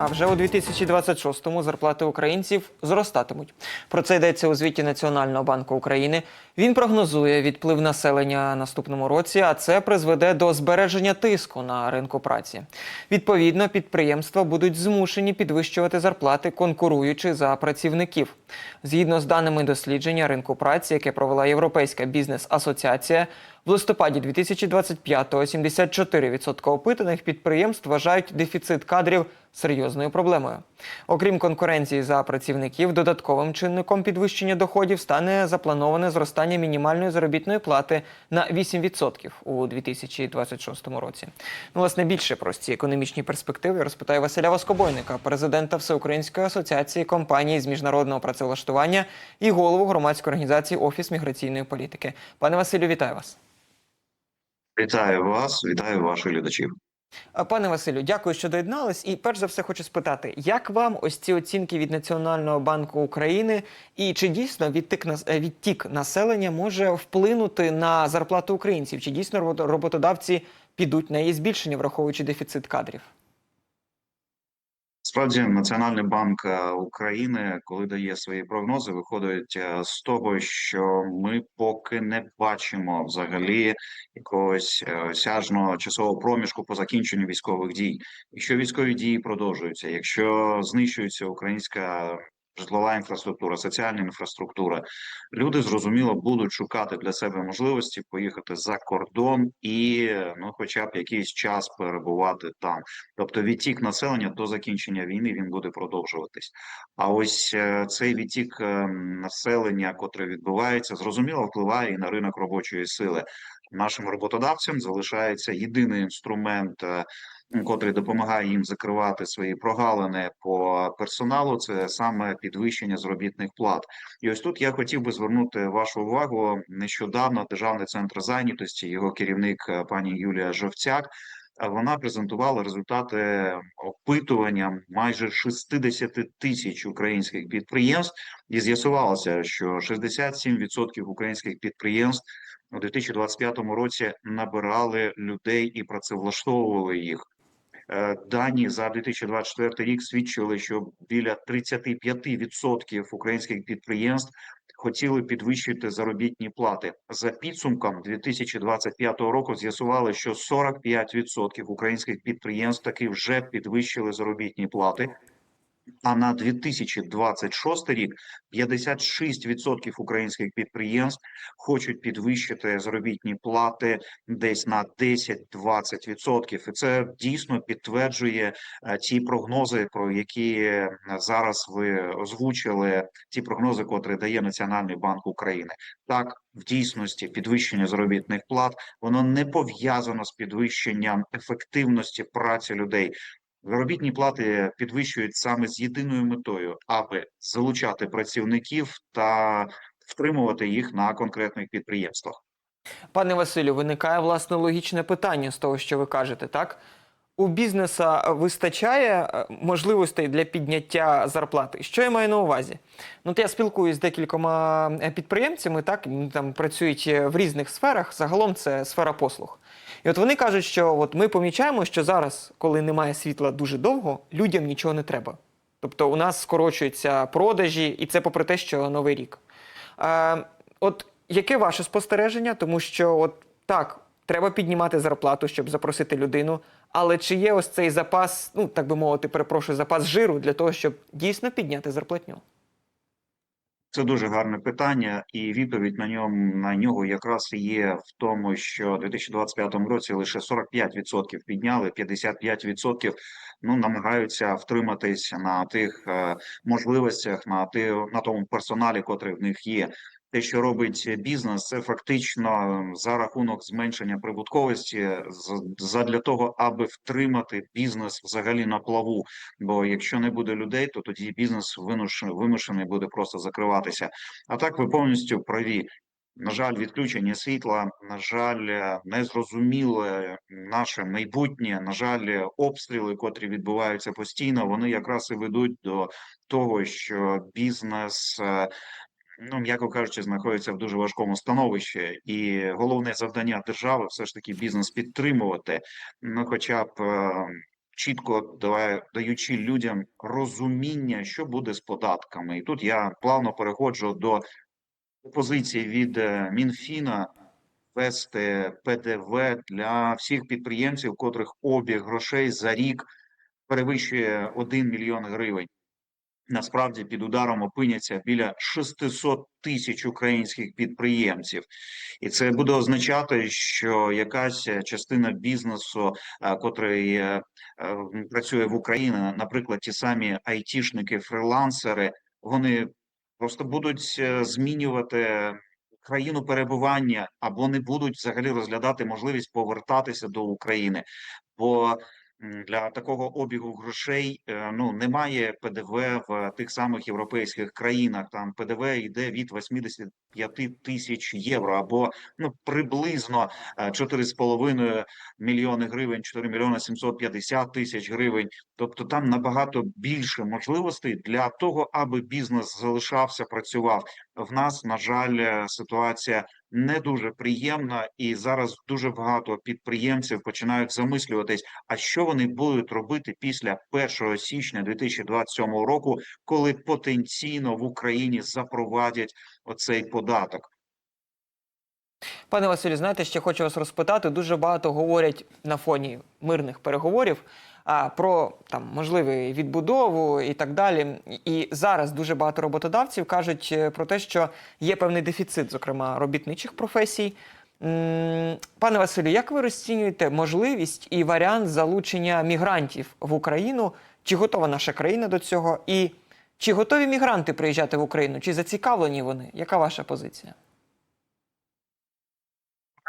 А вже у 2026-му зарплати українців зростатимуть. Про це йдеться у звіті Національного банку України. Він прогнозує відплив населення наступному році, а це призведе до збереження тиску на ринку праці. Відповідно, підприємства будуть змушені підвищувати зарплати, конкуруючи за працівників. Згідно з даними дослідження ринку праці, яке провела Європейська бізнес-асоціація, в листопаді 2025-го 74% опитаних підприємств вважають дефіцит кадрів серйозною проблемою. Окрім конкуренції за працівників, додатковим чинником підвищення доходів стане заплановане зростання мінімальної заробітної плати на 8% у 2026 році. Ну, власне, більше про ці економічні перспективи я розпитаю Василя Воскобойника, президента Всеукраїнської асоціації компаній з міжнародного працевлаштування і голову громадської організації Офіс міграційної політики. Пане Василю, вітаю вас. Вітаю вас, вітаю ваших глядачів. Пане Василю, дякую, що доєднались. І перш за все хочу спитати, як вам ось ці оцінки від Національного банку України, і чи дійсно відтік, е, відтік населення може вплинути на зарплату українців? Чи дійсно робото- роботодавці підуть на її збільшення, враховуючи дефіцит кадрів? Справді, Національний банк е, України, коли дає свої прогнози, виходить е, з того, що ми поки не бачимо взагалі якогось сяжного осяжного часового проміжку по закінченню військових дій. Якщо військові дії продовжуються, якщо знищується українська житлова інфраструктура, соціальна інфраструктура, люди зрозуміло будуть шукати для себе можливості поїхати за кордон і ну, хоча б якийсь час перебувати там. Тобто відтік населення до закінчення війни він буде продовжуватись. А ось е, цей відтік е, населення, котре відбувається, зрозуміло впливає і на ринок робочої сили. Нашим роботодавцям залишається єдиний інструмент, е, котрий допомагає їм закривати свої прогалини по персоналу. Це саме підвищення заробітних плат. І ось тут я хотів би звернути вашу увагу. Нещодавно державний центр зайнятості, його керівник е, пані Юлія Жовцяк. А Вона презентувала результати опитування майже 60 тисяч українських підприємств, і з'ясувалося, що 67% українських підприємств у 2025 році набирали людей і працевлаштовували їх. Е, Дані за 2024 рік свідчили, що біля 35% українських підприємств хотіли підвищити заробітні плати. За підсумком 2025 року з'ясували, що 45% українських підприємств таки вже підвищили заробітні плати. А на 2026 рік 56% українських підприємств хочуть підвищити заробітні плати десь на 10-20%. І це дійсно підтверджує е, ті прогнози, про які е, зараз ви озвучили. Ті прогнози, котрі дає Національний банк України. Так, в дійсності підвищення заробітних плат воно не пов'язано з підвищенням ефективності праці людей. Заробітні плати підвищують саме з єдиною метою, аби залучати працівників та втримувати їх на конкретних підприємствах. Пане Василю, виникає власне логічне питання з того, що ви кажете, так? У бізнеса вистачає е, можливостей для підняття зарплати. Що я маю на увазі? Ну, я спілкуюсь з декількома е, підприємцями, так там працюють е, в різних сферах. Загалом це сфера послуг. І от вони кажуть, що от ми помічаємо, що зараз, коли немає світла дуже довго, людям нічого не треба. Тобто у нас скорочуються продажі, і це попри те, що новий рік. Е, от яке ваше спостереження? Тому що, от так, треба піднімати зарплату, щоб запросити людину. Але чи є ось цей запас, ну так би мовити, перепрошую, запас жиру для того, щоб дійсно підняти зарплатню? Це дуже гарне питання, і відповідь на ньому на нього якраз є в тому, що у 2025 році лише 45% підняли, 55% ну намагаються втриматись на тих е, можливостях, на ти, на тому персоналі, котрий в них є. Те, що робить бізнес, це фактично за рахунок зменшення прибутковості задля того, аби втримати бізнес взагалі на плаву. Бо якщо не буде людей, то тоді бізнес вимушений буде просто закриватися. А так ви повністю праві. На жаль, відключення світла, на жаль, е, незрозуміле наше майбутнє. На жаль, обстріли, котрі відбуваються постійно, вони якраз і ведуть до того, що бізнес. Ну, м'яко кажучи, знаходиться в дуже важкому становищі, і головне завдання держави все ж таки бізнес підтримувати. Ну, хоча б е, чітко даючи людям розуміння, що буде з податками. І тут я плавно переходжу до пропозиції від е, Мінфіна ввести ПДВ для всіх підприємців, котрих обіг грошей за рік перевищує 1 мільйон гривень. Насправді під ударом опиняться біля 600 тисяч українських підприємців, і це буде означати, що якась частина бізнесу, е, котрий е, е, працює в Україні, наприклад, ті самі айтішники, фрилансери, вони просто будуть змінювати країну перебування або не будуть взагалі розглядати можливість повертатися до України. Бо для такого обігу грошей е, ну немає ПДВ в тих самих європейських країнах. Там ПДВ йде від 85 тисяч євро, або ну приблизно е, 4,5 мільйони гривень, 4 мільйони 750 тисяч гривень. Тобто там набагато більше можливостей для того, аби бізнес залишався, працював. В нас на жаль, е, ситуація не дуже приємна, і зараз дуже багато підприємців починають замислюватись, а що вони будуть робити після 1 січня 2027 року, коли потенційно в Україні запровадять оцей податок. Пане Василю, знаєте, ще хочу вас розпитати. Дуже багато говорять на фоні мирних переговорів про там можливу відбудову і так далі. І зараз дуже багато роботодавців кажуть е, про те, що є певний дефіцит, зокрема робітничих професій. Пане Василю, як ви розцінюєте можливість і варіант залучення мігрантів в Україну? Чи готова наша країна до цього? І чи готові мігранти приїжджати в Україну? Чи зацікавлені вони? Яка ваша позиція?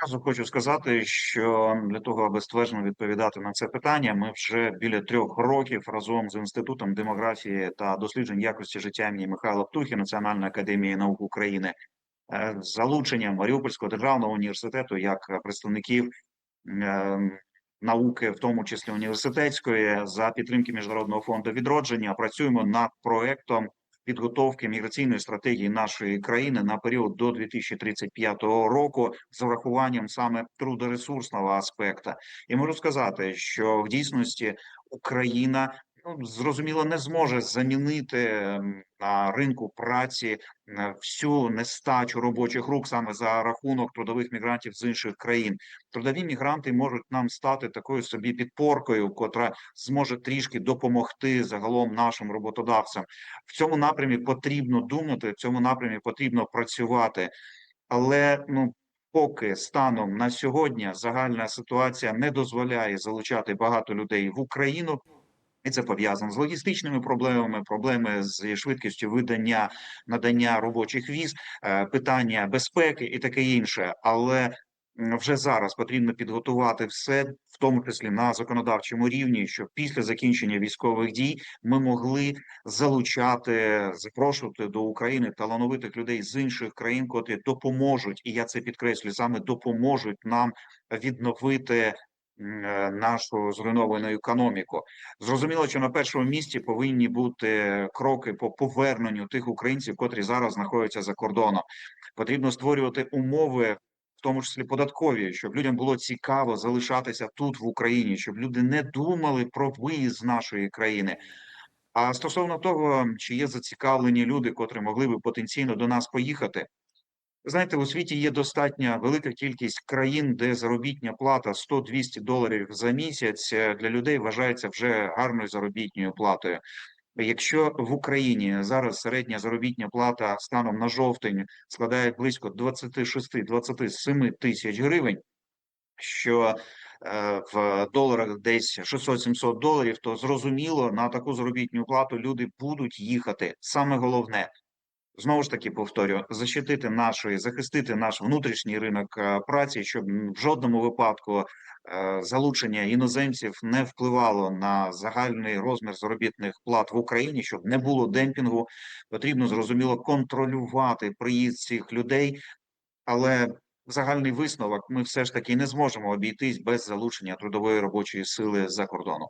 Одразу хочу сказати, що для того, аби стверджено відповідати на це питання, ми вже біля трьох років разом з інститутом демографії та досліджень якості життя імені Михайла Птухи Національної академії наук України е, з залученням Маріупольського державного університету як представників е, науки, в тому числі університетської, за підтримки міжнародного фонду відродження, працюємо над проектом підготовки міграційної стратегії нашої країни на період до 2035 року з врахуванням саме трудоресурсного аспекта. І можу сказати, що в дійсності Україна зрозуміло не зможе замінити на ринку праці всю нестачу робочих рук саме за рахунок трудових мігрантів з інших країн. Трудові мігранти можуть нам стати такою собі підпоркою, котра зможе трішки допомогти загалом нашим роботодавцям. В цьому напрямі потрібно думати, в цьому напрямі потрібно працювати, але ну. Поки станом на сьогодні загальна ситуація не дозволяє залучати багато людей в Україну, і це пов'язано з логістичними проблемами, проблеми з швидкістю видання надання робочих віз, е, питання безпеки і таке інше. Але вже зараз потрібно підготувати все, в тому числі на законодавчому рівні, щоб після закінчення військових дій ми могли залучати, запрошувати до України талановитих людей з інших країн, котрі допоможуть, і я це підкреслюю, саме допоможуть нам відновити нашу зруйновану економіку. Зрозуміло, що на першому місці повинні бути кроки по поверненню тих українців, котрі зараз знаходяться за кордоном. Потрібно створювати умови. В тому числі податкові, щоб людям було цікаво залишатися тут в Україні, щоб люди не думали про виїзд з нашої країни. А стосовно того, чи є зацікавлені люди, котрі могли би потенційно до нас поїхати, Знаєте, у світі є достатня велика кількість країн, де заробітня плата 100-200 доларів за місяць е, для людей вважається вже гарною заробітною платою. Якщо в Україні зараз середня заробітня плата станом на жовтень складає близько 26-27 тисяч гривень, що е, в доларах десь 600-700 доларів, то зрозуміло на таку заробітну плату люди будуть їхати. Саме головне Знову ж таки повторю, защитити нашої, захистити наш внутрішній ринок е, праці, щоб в жодному випадку е, залучення іноземців не впливало на загальний розмір заробітних плат в Україні, щоб не було демпінгу. Потрібно зрозуміло контролювати приїзд цих людей, але загальний висновок ми все ж таки не зможемо обійтись без залучення трудової робочої сили з-за кордону.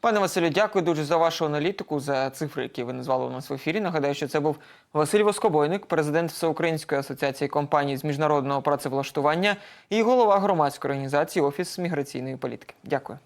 Пане Василю, дякую дуже за вашу аналітику, за цифри, які ви назвали у нас в ефірі. Нагадаю, що це був Василь Воскобойник, президент Всеукраїнської асоціації компаній з міжнародного працевлаштування і голова громадської організації Офіс міграційної політики. Дякую.